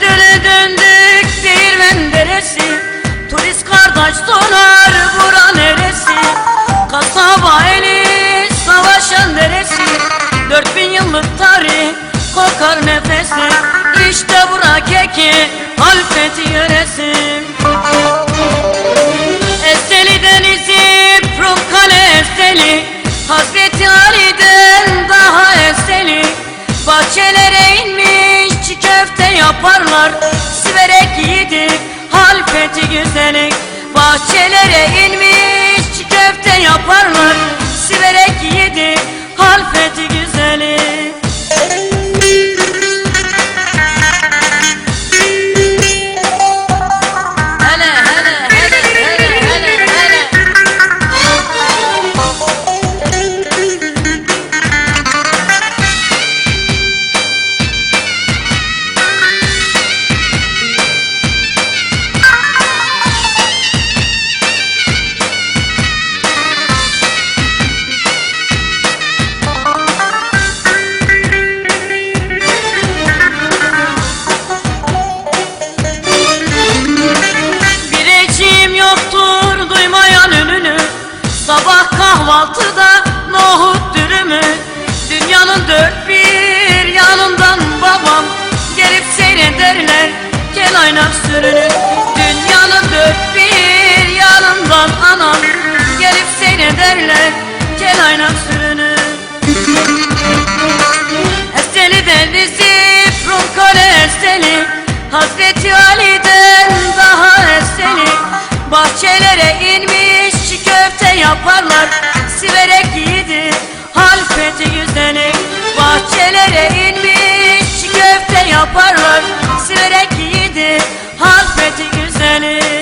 Ödüle döndük değirmen deresi. Turist kardeş sorar bura neresi? Kasaba eli savaşan deresi Dört bin yıllık tarih kokar nefesi. İşte bura keki Halfeti yöre kaynar sürünür Dünyanın dört bir yanından anam Gelip seni derler. Gel aynak sürünür Eseli denizi Rum kale eseli Hazreti Ali'den daha eseli Bahçelere in Muhabbeti güzeli.